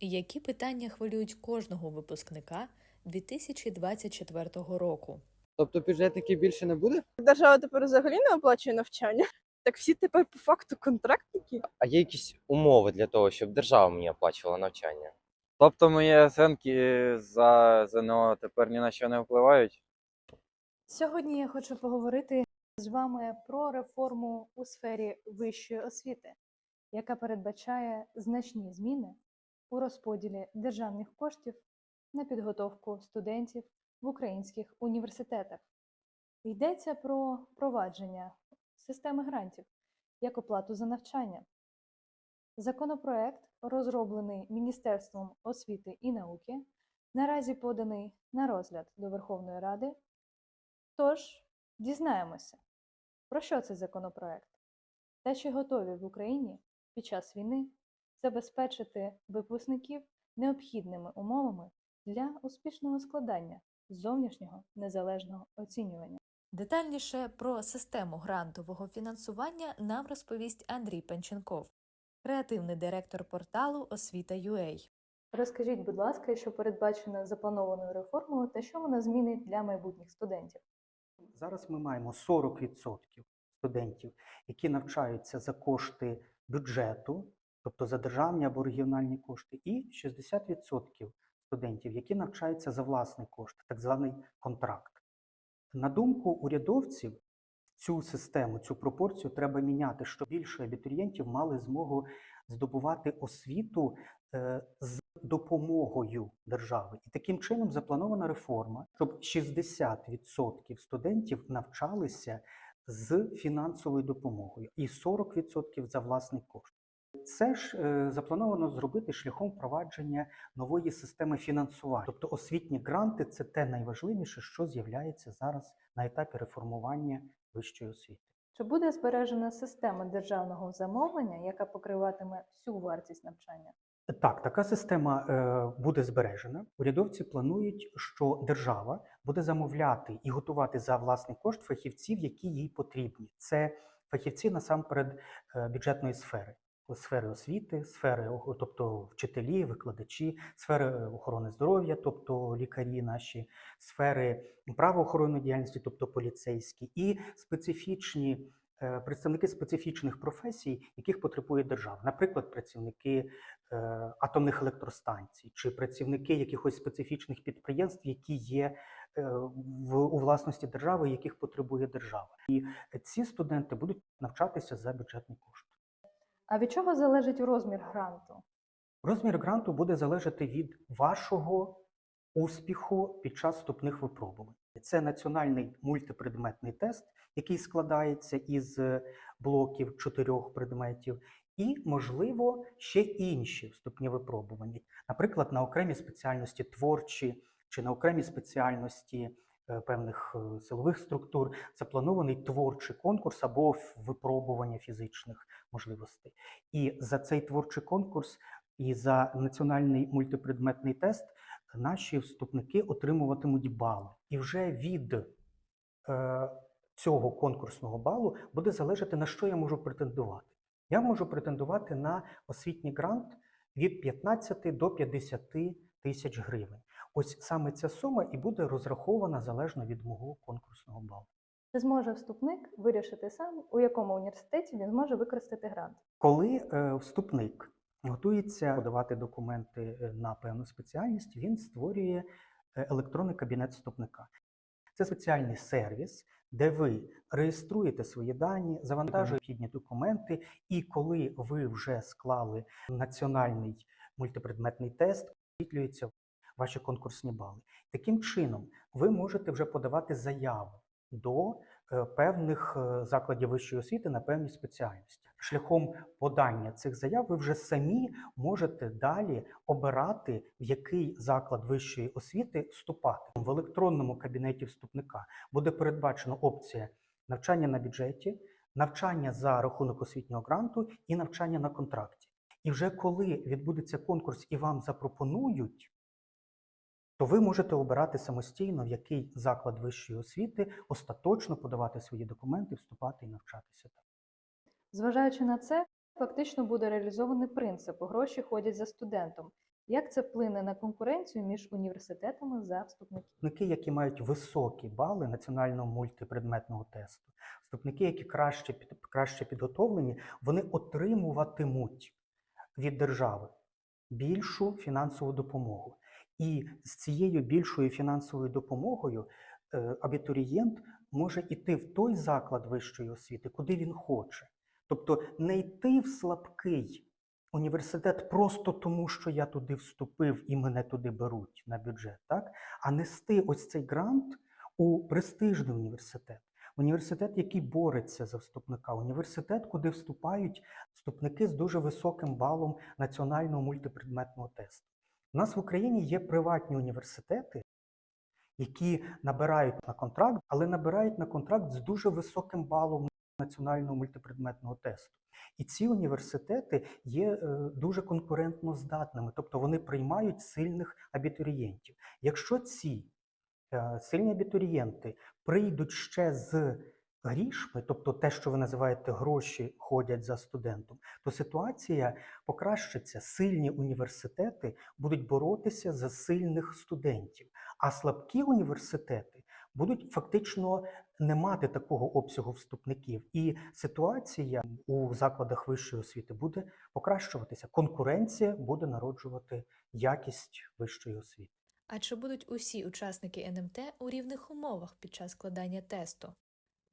Які питання хвилюють кожного випускника 2024 року? Тобто бюджетників більше не буде? Держава тепер взагалі не оплачує навчання. Так всі тепер по факту контрактники. А є якісь умови для того, щоб держава мені оплачувала навчання? Тобто мої оцінки за ЗНО тепер ні на що не впливають? Сьогодні я хочу поговорити з вами про реформу у сфері вищої освіти, яка передбачає значні зміни у розподілі державних коштів на підготовку студентів в українських університетах. Йдеться про провадження системи грантів як оплату за навчання. Законопроект, розроблений Міністерством освіти і науки, наразі поданий на розгляд до Верховної Ради Тож дізнаємося, про що цей законопроект та чи готові в Україні під час війни забезпечити випускників необхідними умовами для успішного складання зовнішнього незалежного оцінювання. Детальніше про систему грантового фінансування нам розповість Андрій Пенченков, креативний директор порталу Освіта.UA. Розкажіть, будь ласка, що передбачено запланованою реформою та що вона змінить для майбутніх студентів. Зараз ми маємо 40% студентів, які навчаються за кошти бюджету, тобто за державні або регіональні кошти, і 60% студентів, які навчаються за власний кошт, так званий контракт. На думку урядовців, цю систему, цю пропорцію треба міняти, щоб більше абітурієнтів мали змогу здобувати освіту е, з допомогою держави. І таким чином запланована реформа, щоб 60% студентів навчалися з фінансовою допомогою і 40% за власний кошт. Це ж е, заплановано зробити шляхом впровадження нової системи фінансування. Тобто освітні гранти це те найважливіше, що з'являється зараз на етапі реформування вищої освіти. Чи буде збережена система державного замовлення, яка покриватиме всю вартість навчання? Так, така система е, буде збережена. Урядовці планують, що держава буде замовляти і готувати за власний кошт фахівців, які їй потрібні. Це фахівці насамперед е, бюджетної сфери, сфери освіти, сфери, тобто вчителі, викладачі, сфери е, охорони здоров'я, тобто лікарі наші, сфери правоохоронної діяльності, тобто поліцейські, і специфічні. е, Представники специфічних професій, яких потребує держава, наприклад, працівники е, атомних електростанцій чи працівники якихось специфічних підприємств, які є в у власності держави, яких потребує держава. І ці студенти будуть навчатися за бюджетний кошт. А від чого залежить розмір гранту? Розмір гранту буде залежати від вашого успіху під час вступних випробувань. Це національний мультипредметний тест, який складається із блоків чотирьох предметів, і, можливо, ще інші вступні випробування, наприклад, на окремі спеціальності творчі чи на окремі спеціальності певних е, силових структур запланований творчий конкурс або випробування фізичних можливостей. І за цей творчий конкурс і за національний мультипредметний тест наші вступники отримуватимуть бали. І вже від е, цього конкурсного балу буде залежати, на що я можу претендувати. Я можу претендувати на освітній грант від 15 до 50 тисяч гривень. Ось саме ця сума і буде розрахована залежно від мого конкурсного балу. Чи зможе вступник вирішити сам, у якому університеті він зможе використати грант? Коли е, вступник готується подавати документи е, на певну спеціальність, він створює е, електронний кабінет вступника. Це спеціальний сервіс, де ви реєструєте свої дані, завантажуєте необхідні документи, і коли ви вже склали національний мультипредметний тест, висвітлюються ваші конкурсні бали. Таким чином, ви можете вже подавати заяву до е, певних е, закладів вищої освіти на певні спеціальності. Шляхом подання цих заяв ви вже самі можете далі обирати, в який заклад вищої освіти вступати. В електронному кабінеті вступника буде передбачена опція навчання на бюджеті, навчання за рахунок освітнього гранту і навчання на контракті. І вже коли відбудеться конкурс і вам запропонують то ви можете обирати самостійно, в який заклад вищої освіти остаточно подавати свої документи, вступати і навчатися там. Зважаючи на це, фактично буде реалізований принцип гроші ходять за студентом, Як це вплине на конкуренцію між університетами за вступників? Вступники, які мають високі бали національного мультипредметного тесту, вступники, які краще, краще підготовлені, вони отримуватимуть від держави більшу фінансову допомогу. І з цією більшою фінансовою допомогою е, абітурієнт може йти в той заклад вищої освіти, куди він хоче. Тобто не йти в слабкий університет просто тому, що я туди вступив і мене туди беруть на бюджет, так? а нести ось цей грант у престижний університет. Університет, який бореться за вступника, університет, куди вступають вступники з дуже високим балом національного мультипредметного тесту. У нас в Україні є приватні університети, які набирають на контракт, але набирають на контракт з дуже високим балом національного мультипредметного тесту. І ці університети є е, дуже конкурентно здатними, тобто вони приймають сильних абітурієнтів. Якщо ці е, сильні абітурієнти прийдуть ще з грішми, тобто те, що ви називаєте гроші, ходять за студентом, то ситуація покращиться. Сильні університети будуть боротися за сильних студентів, а слабкі університети будуть фактично не мати такого обсягу вступників, і ситуація у закладах вищої освіти буде покращуватися. Конкуренція буде народжувати якість вищої освіти. А чи будуть усі учасники НМТ у рівних умовах під час складання тесту?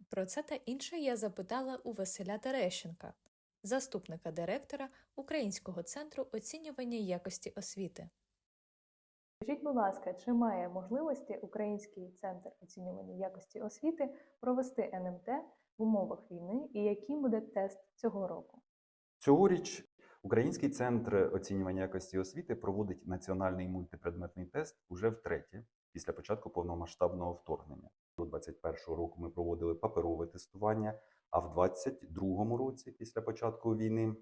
Про це та інше я запитала у Василя Терещенка, заступника директора Українського центру оцінювання якості освіти. Скажіть, будь ласка, чи має можливості Український центр оцінювання якості освіти провести НМТ в умовах війни і яким буде тест цього року? Цьогоріч Український центр оцінювання якості освіти проводить національний мультипредметний тест уже втретє після початку повномасштабного вторгнення. До 2021 року ми проводили паперове тестування, а в 2022 році, після початку війни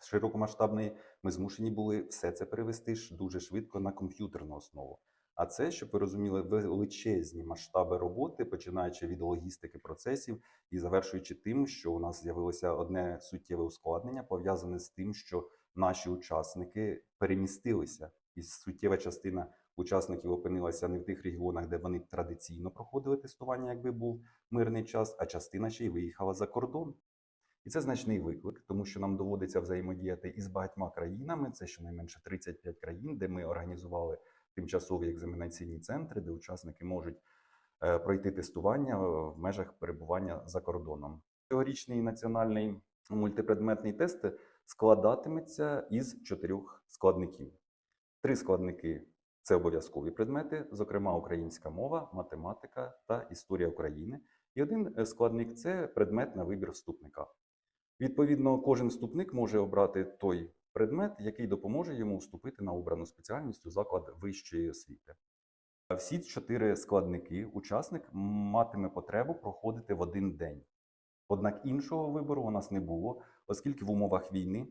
широкомасштабної, ми змушені були все це перевести дуже швидко на комп'ютерну основу. А це, щоб ви розуміли, величезні масштаби роботи, починаючи від логістики процесів і завершуючи тим, що у нас з'явилося одне суттєве ускладнення, пов'язане з тим, що наші учасники перемістилися, і суттєва частина учасників опинилася не в тих регіонах, де вони традиційно проходили тестування, якби був мирний час, а частина ще й виїхала за кордон. І це значний виклик, тому що нам доводиться взаємодіяти із багатьма країнами. Це щонайменше 35 країн, де ми організували тимчасові екзаменаційні центри, де учасники можуть е, пройти тестування в межах перебування за кордоном. Цьогорічний національний мультипредметний тест складатиметься із чотирьох складників. Три складники це обов'язкові предмети, зокрема українська мова, математика та історія України. І один е, складник це предмет на вибір вступника. Відповідно, кожен вступник може обрати той предмет, який допоможе йому вступити на обрану спеціальність у заклад вищої освіти. Всі чотири складники учасник матиме потребу проходити в один день. Однак іншого вибору у нас не було, оскільки в умовах війни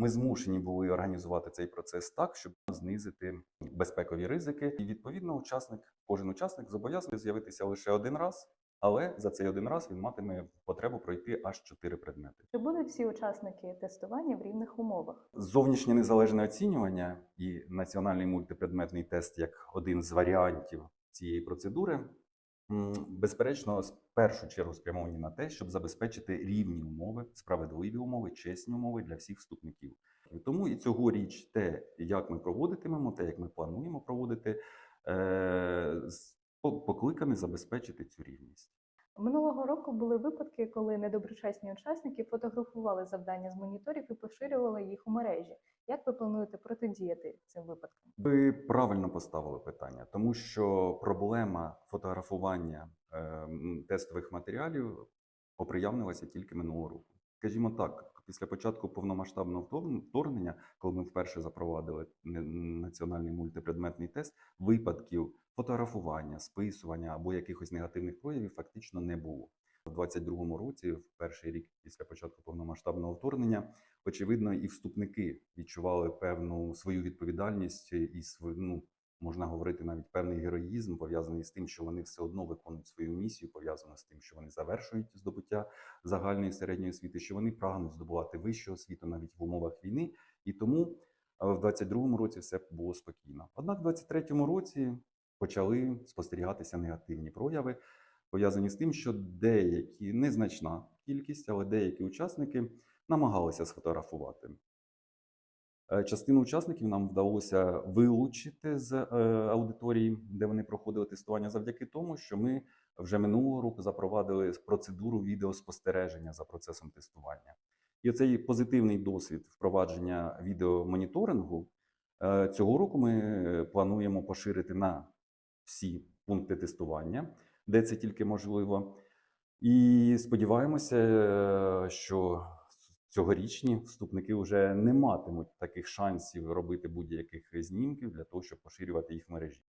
ми змушені були організувати цей процес так, щоб знизити безпекові ризики. І відповідно, учасник, кожен учасник зобов'язаний з'явитися лише один раз, але за цей один раз він матиме потребу пройти аж чотири предмети. Чи будуть всі учасники тестування в рівних умовах? Зовнішнє незалежне оцінювання і національний мультипредметний тест як один з варіантів цієї процедури, безперечно, в першу чергу спрямовані на те, щоб забезпечити рівні умови, справедливі умови, чесні умови для всіх вступників. Тому і цьогоріч те, як ми проводитимемо, те, як ми плануємо проводити, е, покликане забезпечити цю рівність. Минулого року були випадки, коли недоброчесні учасники фотографували завдання з моніторів і поширювали їх у мережі. Як ви плануєте протидіяти цим випадкам? Ви правильно поставили питання, тому що проблема фотографування е, тестових матеріалів оприявнилася тільки минулого року. Скажімо так, після початку повномасштабного вторгнення, коли ми вперше запровадили національний мультипредметний тест, випадків фотографування, списування або якихось негативних проявів фактично не було. У 22-му році, в перший рік після початку повномасштабного вторгнення, очевидно, і вступники відчували певну свою відповідальність і ну, можна говорити навіть певний героїзм, пов'язаний з тим, що вони все одно виконують свою місію, пов'язану з тим, що вони завершують здобуття загальної середньої освіти, що вони прагнуть здобувати вищу освіту навіть в умовах війни. І тому в 22-му році все було спокійно. Однак в 23-му році почали спостерігатися негативні прояви, пов'язані з тим, що деякі незначна кількість, але деякі учасники намагалися сфотографувати. Е, Частину учасників нам вдалося вилучити з е, аудиторії, де вони проходили тестування, завдяки тому, що ми вже минулого року запровадили процедуру відеоспостереження за процесом тестування. І цей позитивний досвід впровадження відеомоніторингу е, цього року ми плануємо поширити на всі пункти тестування, де це тільки можливо. І сподіваємося, що цьогорічні вступники вже не матимуть таких шансів робити будь-яких знімків для того, щоб поширювати їх в мережі.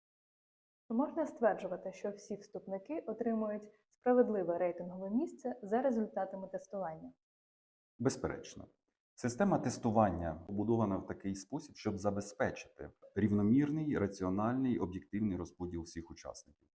Можна стверджувати, що всі вступники отримують справедливе рейтингове місце за результатами тестування? Безперечно, система тестування побудована в такий спосіб, щоб забезпечити рівномірний, раціональний, об'єктивний розподіл всіх учасників.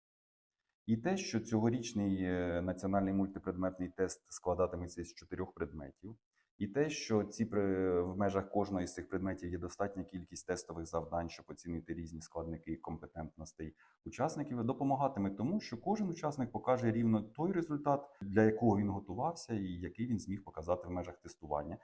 І те, що цьогорічний е, національний мультипредметний тест складатиметься з чотирьох предметів, і те, що ці при- в межах кожного з цих предметів є достатня кількість тестових завдань, щоб оцінити різні складники компетентностей учасників, допомагатиме тому, що кожен учасник покаже рівно той результат, для якого він готувався, і який він зміг показати в межах тестування.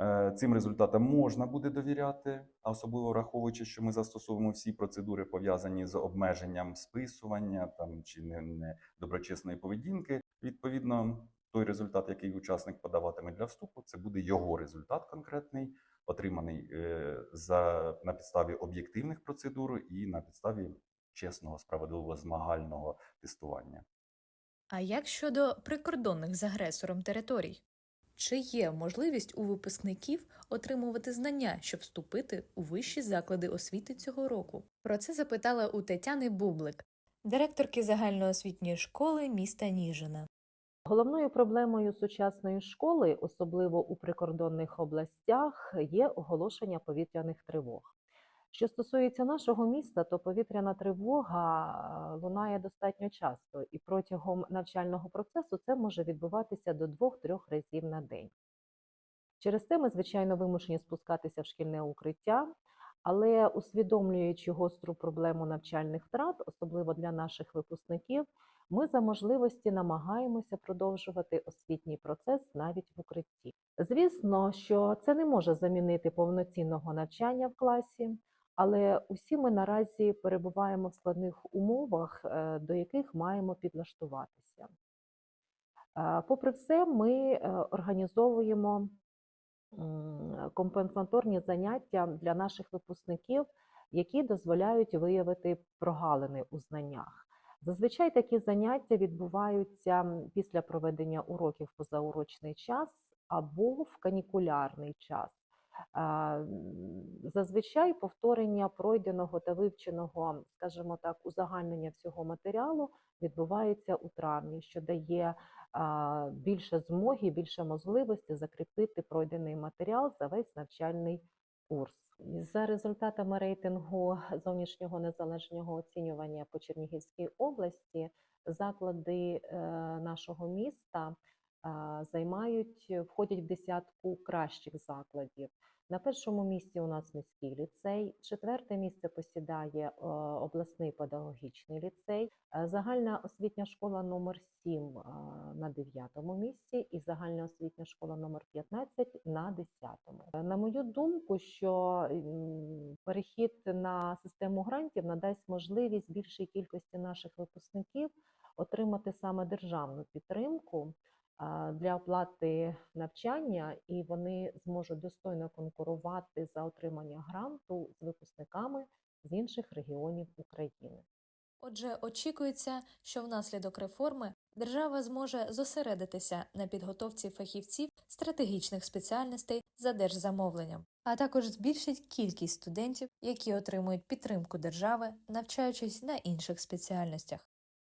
Е, Цим результатам можна буде довіряти, особливо враховуючи, що ми застосовуємо всі процедури пов'язані з обмеженням списування там чи не, не доброчесної поведінки. Відповідно, той результат, який учасник подаватиме для вступу, це буде його результат конкретний, отриманий е, за на підставі об'єктивних процедур і на підставі чесного, справедливого змагального тестування. А як щодо прикордонних з агресором територій? Чи є можливість у випускників отримувати знання, щоб вступити у вищі заклади освіти цього року? Про це запитала у Тетяни Бублик, директорки загальноосвітньої школи міста Ніжина. Головною проблемою сучасної школи, особливо у прикордонних областях, є оголошення повітряних тривог. Що стосується нашого міста, то повітряна тривога е, лунає достатньо часто, і протягом навчального процесу це може відбуватися до двох-трьох разів на день. Через це ми, звичайно, вимушені спускатися в шкільне укриття, але усвідомлюючи гостру проблему навчальних втрат, особливо для наших випускників, ми за можливості намагаємося продовжувати освітній процес навіть в укритті. Звісно, що це не може замінити повноцінного навчання в класі, але усі ми наразі перебуваємо в складних умовах, е, до яких маємо підлаштуватися. Е, Попри все, ми е, організовуємо компенсаторні заняття для наших випускників, які дозволяють виявити прогалини у знаннях. Зазвичай такі заняття відбуваються після проведення уроків позаурочний час або в канікулярний час. Зазвичай повторення пройденого та вивченого, скажімо так, узагальнення всього матеріалу відбувається у травні, що дає більше змоги, більше можливості закріпити пройдений матеріал за весь навчальний курс. За результатами рейтингу зовнішнього незалежного оцінювання по Чернігівській області, заклади е, нашого міста займають, входять в десятку кращих закладів. На першому місці у нас міський ліцей, четверте місце посідає е, обласний педагогічний ліцей, е, загальна освітня школа номер 7 на дев'ятому місці і загальна освітня школа номер 15 на десятому. Е, На мою думку, що перехід на систему грантів надасть можливість більшій кількості наших випускників отримати саме державну підтримку для оплати навчання, і вони зможуть достойно конкурувати за отримання гранту з випускниками з інших регіонів України. Отже, очікується, що внаслідок реформи держава зможе зосередитися на підготовці фахівців стратегічних спеціальностей за держзамовленням, а також збільшить кількість студентів, які отримують підтримку держави, навчаючись на інших спеціальностях.